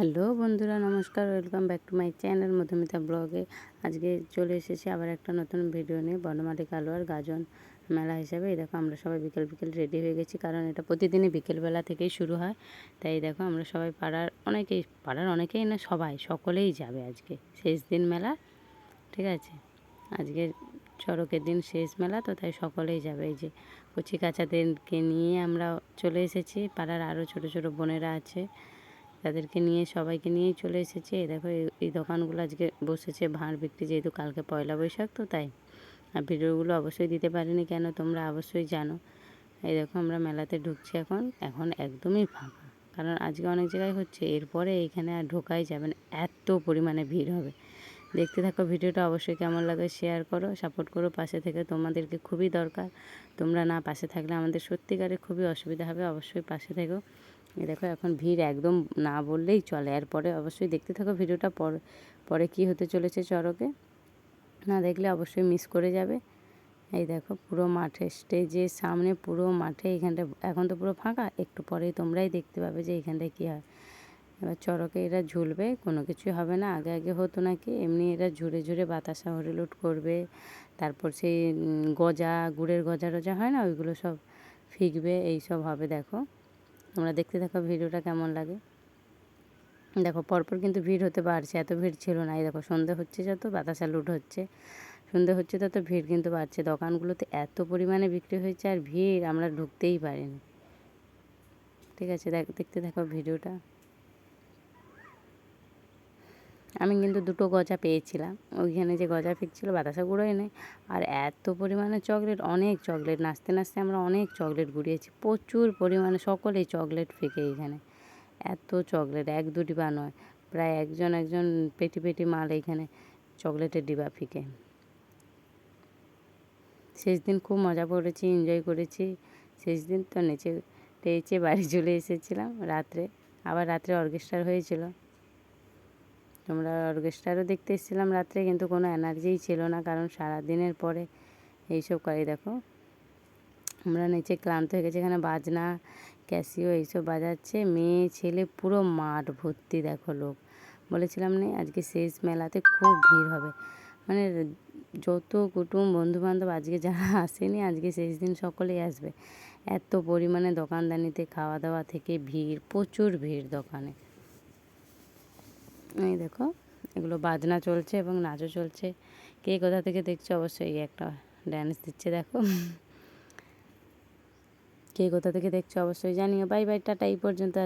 Hello বন্ধুরা, নমস্কার, welcome back to my channel Madhumita ব্লগে। আজকে চলে এসেছি আবার একটা নতুন ভিডিও নিয়ে, বনমালী কালোয়ার গাজন মেলা হিসাবে। এই দেখো, আমরা সবাই বিকেল বিকেল রেডি হয়ে গেছি, কারণ এটা প্রতিদিনই বিকেলবেলা থেকেই শুরু হয়। তাই দেখো, আমরা সবাই পাড়ার অনেকেই পাড়ার অনেকেই না, সবাই, সকলেই যাবে আজকে শেষ দিন মেলা, ঠিক আছে? আজকে চড়কের দিন শেষ মেলা, তো তাই সকলেই যাবে। এই যে কচি কাচাদেরকে নিয়ে আমরা চলে এসেছি, পাড়ার আরও ছোট ছোট বোনেরা আছে। তাদেরকে নিয়ে, সবাইকে নিয়েই চলে এসেছে। দেখো, এই- দোকানগুলো আজকে বসেছে, ভাঁড় বিক্রি যেহেতু কালকে পয়লা বৈশাখ, তো তাই। আর ভিডিওগুলো অবশ্যই দিতে পারিনি কেন, তোমরা অবশ্যই জানো। এই দেখো, আমরা মেলাতে ঢুকছি এখন। এখন একদমই ফাঁকা, কারণ আজকে অনেক জায়গায় হচ্ছে, এরপরে এইখানে আর ঢোকাই যাবে না। এত পরিমাণে ভিড় হবে। দেখতে থাকো, ভিডিওটা অবশ্যই কেমন লাগে, শেয়ার করো সাপোর্ট করো। পাশে থেকে তোমাদেরকে খুবই দরকার। তোমরা না পাশে থাকলে আমাদের সত্যিকারে খুবই অসুবিধা হবে, অবশ্যই পাশে থেকো। এই দেখো, এখন ভিড় একদম না বললেই চলে। এরপরে অবশ্যই দেখতে থাকো ভিডিওটা, পর, পরে কি হতে চলেছে চড়কে না দেখলে অবশ্যই মিস করে যাবে। এই দেখো, পুরো মাঠে স্টেজের সামনে পুরো মাঠে, এখানটা, এখন তো পুরো ফাঁকা। একটু পরেই তোমরাই দেখতে পাবে যে এইখানটায় কী হয়। এবার চড়কে এরা ঝুলবে, কোনো কিছুই হবে না। আগে আগে হতো নাকি, এমনি এরা ঝুড়ে ঝুড়ে বাতাসা হরিলুট করবে। তারপর সেই গজা, গুড়ের গজা টজা হয় না? ওইগুলো সব ফিকবে এই সব হবে, দেখো। তোমরা দেখতে থাকো ভিডিওটা কেমন লাগে। দেখো, পরপর কিন্তু ভিড় হতে পারছে এত ভিড় ছিল না। এই দেখো, সন্ধে হচ্ছে যত, বাতাসা লুট হচ্ছে। সন্ধে হচ্ছে তত, ভিড় কিন্তু বাড়ছে। দোকানগুলোতে এত পরিমাণে বিক্রি হয়েছে আর ভিড় আমরা ঢুকতেই পারিনি। ঠিক আছে, দেখ, দেখতে থাকো ভিডিওটা। আমি কিন্তু দুটো গজা পেয়েছিলাম। ওইখানে যে গজা ফিরছিল বাতাসা গুঁড়ো এনে। আর এত পরিমাণে চকলেট অনেক চকলেট নাচতে নাচতে আমরা অনেক চকলেট গুড়িয়েছি। প্রচুর পরিমাণে সকলেই চকলেট ফেঁকে এখানে। এত চকলেট এক দু ডিবা নয়, প্রায় একজন একজন পেটি পেটি মাল এইখানে চকলেটের ডিবা ফিকে। শেষ দিন খুব মজা করেছি এনজয় করেছি। শেষ দিন তো নেচে, টেচে বাড়ি চলে এসেছিলাম রাত্রে। আবার রাত্রে অর্কেস্ট্রার হয়েছিল। তোমরা অর্কেস্ট্রারও দেখতে এসেছিলাম রাত্রে, কিন্তু কোনো এনার্জিই ছিল না, কারণ সারা দিনের পরে এইসব করে দেখো, আমরা নিচে ক্লান্ত হয়ে গেছি, এখানে বাজনা, ক্যাসিও এইসব বাজাচ্ছে, মেয়ে, ছেলে পুরো মাঠ ভর্তি, দেখো লোক। বলেছিলাম না, আজকে শেষ মেলাতে খুব ভিড় হবে। মানে যত কুটুম বন্ধু বান্ধব আজকে যারা আসেনি, আজকে শেষ দিন সকলেই আসবে। এত পরিমাণে দোকানদানিতে খাওয়া দাওয়া থেকে ভিড়, প্রচুর ভিড় দোকানে। এই দেখো, এগুলো বাজনা চলছে এবং নাচও চলছে। কে কোথা থেকে দেখছ? অবশ্যই একটা ড্যান্স দিচ্ছে, দেখো। কে কোথা থেকে দেখছ? অবশ্যই জানিও। বাই বাই টাটা, এই পর্যন্ত।